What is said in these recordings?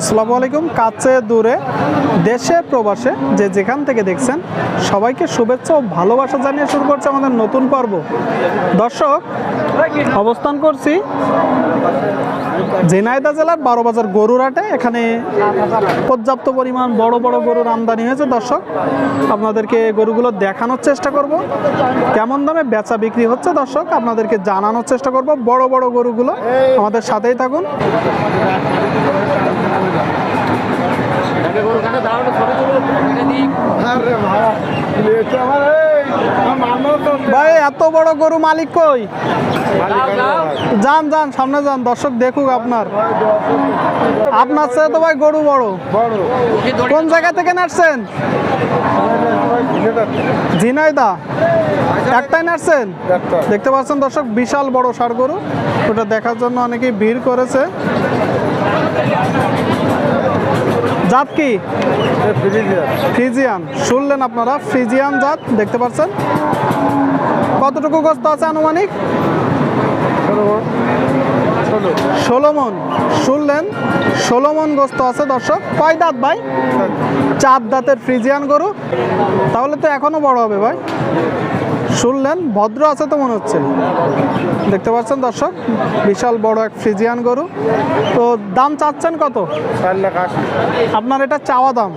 আসসালামু আলাইকুম। কাছে দূরে, দেশে, প্রবাসে যে যেখান থেকে দেখছেন, সবাইকে শুভেচ্ছা ও ভালোবাসা জানিয়ে শুরু করছে আমাদের নতুন পর্ব। দর্শক, অবস্থান করছি ঝিনাইদহ জেলার বারো বাজার গরুরহাটে। এখানে পর্যাপ্ত পরিমাণ বড় বড় গরুর আমদানি হয়েছে। দর্শক, আপনাদেরকে গরুগুলো দেখানোর চেষ্টা করব। কেমন দামে বেচা বিক্রি হচ্ছে? দর্শক, আপনাদেরকে জানানোর চেষ্টা করব। বড় বড় গরুগুলো আমাদের সাথেই থাকুন ভাই এত বড় গরু মালিক কই? যান যান সামনে যান দর্শক দেখুক আপনার। আপনার চেয়ে তো ভাই গরু বড়। কোন জায়গা থেকে নাচছেন ঝিনাইদা। একটাই নাড়ছেন? দেখতে পাচ্ছেন দর্শক বিশাল বড় সার গরু। ওটা দেখার জন্য অনেকেই ভিড় করেছে। জাত কি? ফ্রিজিয়ান। শুনলেন আপনারা ফ্রিজিয়ান জাত দেখতে পাচ্ছেন? কতটুকু গোস্ত আছে আনুমানিক? ষোলো মন। শুনলেন ষোলো মন গোস্ত আছে দর্শক। কয় দাঁত ভাই? চার দাঁতের ফ্রিজিয়ান গরু। তাহলে তো এখনও বড় হবে ভাই। শুনলেন ভদ্র আছে তো মনে হচ্ছে। দেখতে পাচ্ছেন দর্শক বিশাল বড় এক ফ্রিজিয়ান গরু। তো দাম চাচ্ছেন কত? আপনার এটা চাওয়া দাম।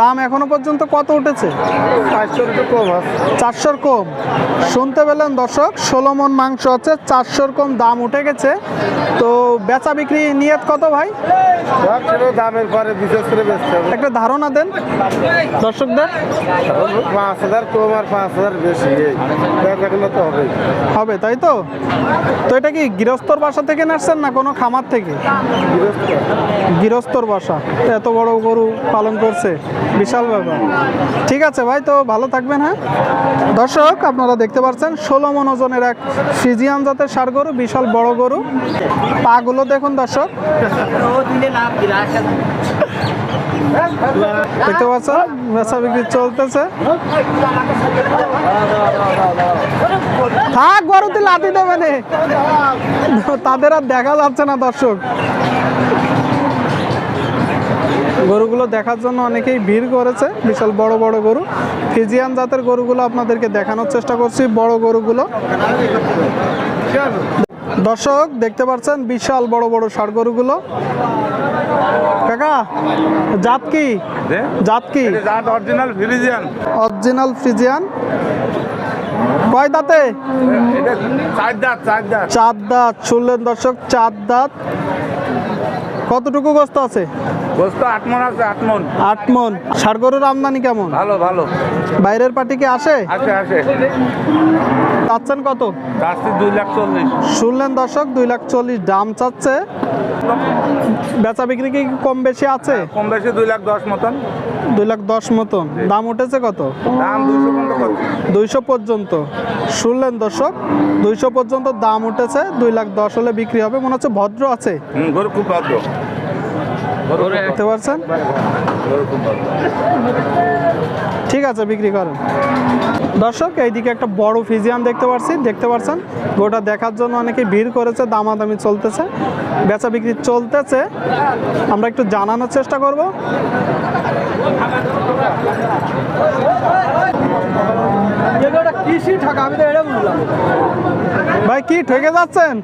দাম এখনও পর্যন্ত কত উঠেছে? চারশোর কম শুনতে পেলেন দর্শক ষোলো মন মাংস আছে চারশোর কম দাম উঠে গেছে। তো বেচা বিক্রি নিয়ত কত ভাই? দামের পরে বিশেষ করে একটা ধারণা দেন দর্শকদের। পাঁচ হাজার কম আর পাঁচ হাজার বেশি। হবে, তাই তো? তো এটা কি গৃহস্থর বাসা থেকে নাচছেন না কোনো খামার থেকে? গৃহস্থর বাসা। এত বড় গরু পালন করছে, বিশাল ব্যাপার। ঠিক আছে ভাই, তো ভালো থাকবেন হ্যাঁ? দর্শক, আপনারা দেখতে পাচ্ছেন, ষোলো মন ওজনের এক ফিজিয়ান জাতের সার গরু, বিশাল বড় গরু। পাগুলো দেখুন দর্শক। দেখতে পাচ্ছেন বেচা বিক্রি চলতেছে। থাক লাতি দেবে। তাদের আর দেখা যাচ্ছে না, দর্শক। গরুগুলো দেখার জন্য অনেকেই ভিড় করেছে, বিশাল বড় বড় গরু। ফিজিয়ান জাতের গরুগুলো আপনাদেরকে দেখানোর চেষ্টা করছি, বড় গরুগুলো। দর্শক দেখতে পাচ্ছেন বিশাল বড় বড় ষাড় গরুগুলো। কাকা জাত কি? জাত কি? জাত অরিজিনাল ফিলিজিয়ান অরিজিনাল ফ্রিজিয়ান কয় দাঁতে? চার দাঁত শুনলেন দর্শক চার দাঁত। কতটুকু গোস্ত আছে? বস্তু আট মন আছে আট মন। আট মন। ষাড় গরুর আমদানি কেমন? ভালো ভালো। বাইরের পার্টি কি আসে? আছে চাচ্ছেন কত? চারশি দুই লাখ চল্লিশ। শুনলেন দর্শক দুই লাখ চল্লিশ দাম চাচ্ছে। বেচা বিক্রি কি কম বেশি আছে? কম বেশি দুই লাখ দশ মতন। দুই লাখ দশ মতন। দাম উঠেছে কত? দাম দুইশো পর্যন্ত শুনলেন দর্শক দুইশো পর্যন্ত দাম উঠেছে। দুই লাখ দশ হলে বিক্রি হবে। মনে হচ্ছে ভদ্র আছে। গরু খুব ভদ্র। দেখতে ভদ্র। ঠিক আছে, বিক্রি করেন। দর্শক, এইদিকে একটা বড় ফিজিয়াম দেখতে পাচ্ছি দেখতে পাচ্ছেন গোটা দেখার জন্য অনেকে ভিড় করেছে, দামাদামি চলতেছে, বেচা বিক্রি চলতেছে। আমরা একটু জানানোর চেষ্টা করব। ভাই কি ঠকে যাচ্ছেন?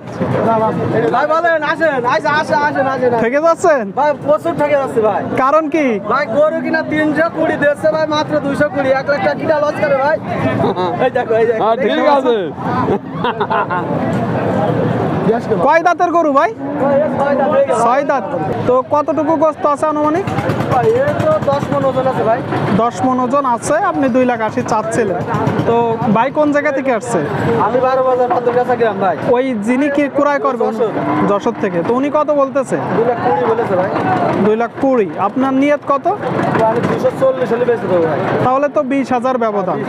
ভাই বলেন আসেন আসেন আসেন আসেন আসেন। ঠকে যাচ্ছেন? ভাই প্রচুর ঠকে যাচ্ছে ভাই। কারণ কি? ভাই গরু কিনা তিনশো কুড়ি দিচ্ছে ভাই মাত্র দুইশো কুড়ি। এক লাখ টাকা কিনা লস করে ভাই। এই দেখো এই দেখো ঠিক আছে। কয় দাঁতের গরু ভাই? ছয় দাঁত। তো কতটুকু গোস্ত আছে আনুমানিক? ভাই এ তো দশ মন ওজন আছে আপনি দুই লাখ আশি চাচ্ছিলেন। তো ভাই কোন জায়গা থেকে আসছে? আমি বারো বাজার পাঁচ গ্রাম ভাই। ওই যিনি কি ক্রয় করবেন? যশোর। থেকে। তো উনি কত বলতেছে? দুই লাখ কুড়ি বলেছে ভাই। দুই লাখ কুড়ি। আপনার নিয়ত কত? তাহলে তো বিশ হাজার ব্যবধান।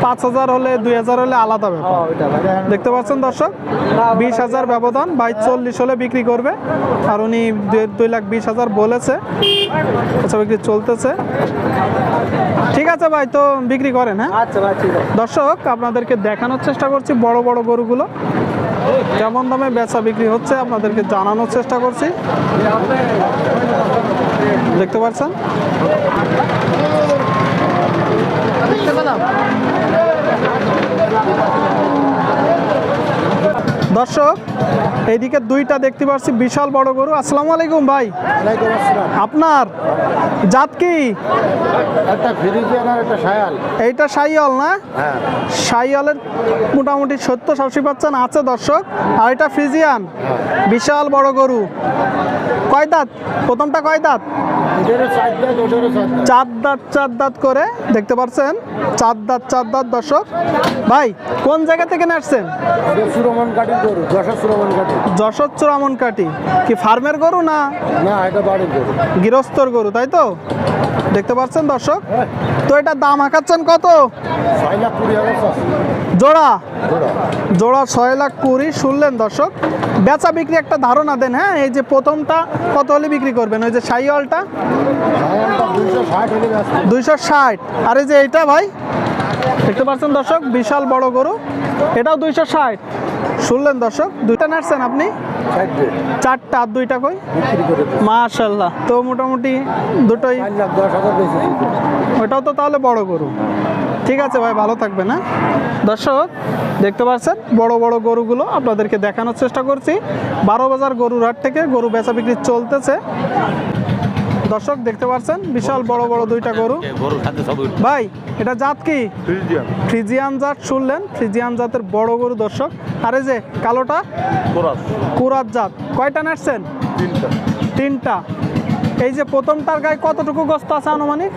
পাঁচ হাজার হলে দুই হাজার হলে আলাদা ব্যাপার। হ্যাঁ ভাই। দেখতে পাচ্ছেন দর্শক? বিশ হাজার ব্যবধান বাইশ চল্লিশ হলে বিক্রি করবে। আর উনি দুই- দুই লাখ বিশ হাজার বলেছে। আচ্ছা বিক্রি চলতেছে। ঠিক আছে ভাই তো বিক্রি করেন হ্যাঁ? আচ্ছা ভাই ঠিক আছে। দর্শক আপনাদেরকে দেখানোর চেষ্টা করছি বড় বড় গরুগুলো। কেমন দামে বেচা বিক্রি হচ্ছে আপনাদেরকে জানানোর চেষ্টা করছি। দেখতে পাচ্ছেন? দর্শক এইদিকে দুইটা দেখতে পাচ্ছি বিশাল বড় গরু। আসসালামু আলাইকুম ভাই। আপনার জাত কি? এইটা সাইয়াল না? হ্যাঁ। সাইয়ালের মোটামুটি সত্তর সাশি পাচ্ছেন আছে দর্শক। আর এটা ফ্রিজিয়ান বিশাল বড় গরু। কয় দাঁত? প্রথমটা কয় দাঁত? চার দাঁত চার দাঁত। করে দেখতে পাচ্ছেন? চার দাঁত চার দাঁত দর্শক। ভাই কোন জায়গা থেকে আসছেন? যশোর চুরামন কাটি কি ফার্মের গরু না? না এটা গরু। গৃহস্থর গরু তাই তো? দেখতে পাচ্ছেন দর্শক? তো এটা দাম আঁকাচ্ছেন কত? জোড়া? জোড়া। ছয় লাখ কুড়ি শুনলেন দর্শক? বেচা বিক্রি একটা ধারণা দেন হ্যাঁ? এই যে প্রথমটা কত হলে বিক্রি করবেন? ওই যে সাইওয়ালটা? দুইশো ষাট। আর এই যে এইটা ভাই? দেখতে পাচ্ছেন দর্শক? বিশাল বড় গরু। এটাও দুইশো ষাট। শুনলেন দর্শক? দুইটা নাড়ছেন আপনি? চারটা। আর দুইটা কই। মাশাল্লাহ তো মোটামুটি দুটোই ওটাও তো তাহলে বড় গরু। ঠিক আছে ভাই ভালো থাকবে না দর্শক দেখতে পাচ্ছেন? বড় বড় গরুগুলো আপনাদেরকে দেখানোর চেষ্টা করছি। বারো বাজার গরুর হাট থেকে গরু বেচা বিক্রি চলতেছে। দর্শক দেখতে পাচ্ছেন বিশাল বড় বড় দুইটা গরু। ভাই এটা জাত কি? ফ্রিজিয়ান। জাত শুনলেন ফ্রিজিয়ান জাতের বড় গরু দর্শক। আর এই যে কালোটা? কুরাত জাত। কয়টা নাড়ছেন? তিনটা। তিনটা। এই যে প্রথমটার গায়ে কতটুকু গোস্ত আছে আনুমানিক?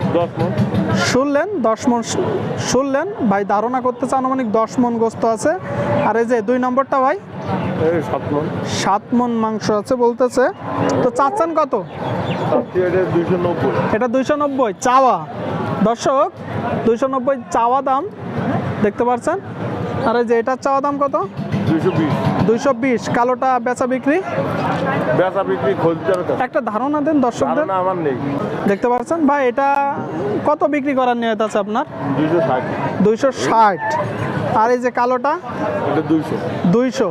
শুনলেন দশ মন শুনলেন ভাই ধারণা করতেছে আনুমানিক দশ মন গোস্ত আছে। আর এই যে দুই নম্বরটা ভাই? সাত মন মাংস আছে বলতেছে। তো চাচ্ছেন কত? এটা দুইশো নব্বই চাওয়া। দর্শক দুইশো নব্বই চাওয়া দাম দেখতে পাচ্ছেন আর যে এটার চাওয়া দাম কত? দুইশো বিশ। কালোটা বেচা বিক্রি? বেচা বিক্রি একটা ধারণা দেন দর্শকদের। আমার নেই। দেখতে পাচ্ছেন ভাই এটা কত বিক্রি করার নিয়ত আছে আপনার? দুইশো ষাট। আর এই যে কালোটা? দুইশো। দুইশো।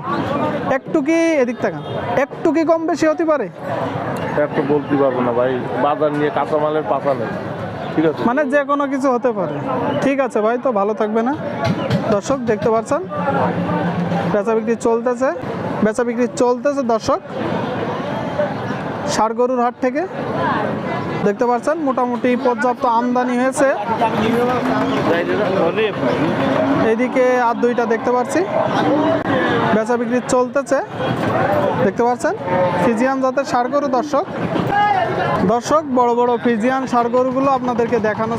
একটু কি এদিক থেকে একটু কি কম বেশি হতে পারে? একটা বলতে পারব না ভাই। বাজার নিয়ে কাঁচামালের পাতা নেই। ঠিক আছে? মানে যে কোনো কিছু হতে পারে। ঠিক আছে ভাই তো ভালো থাকবে না। দর্শক দেখতে পাচ্ছেন বেচা বিক্রি চলতেছে। বেচা বিক্রি চলতেছে দর্শক। ষাড় গরুর হাট থেকে। দেখতে পাচ্ছেন, মোটামুটি পর্যাপ্ত আমদানি হয়েছে। এইদিকে আর দুইটা দেখতে পাচ্ছি। বেচা বিক্রি চলতেছে, দেখতে পাচ্ছেন? ফিজিয়ান জাতের সার দর্শক। দর্শক, বড় বড় ফিজিয়ান সার আপনাদেরকে দেখানো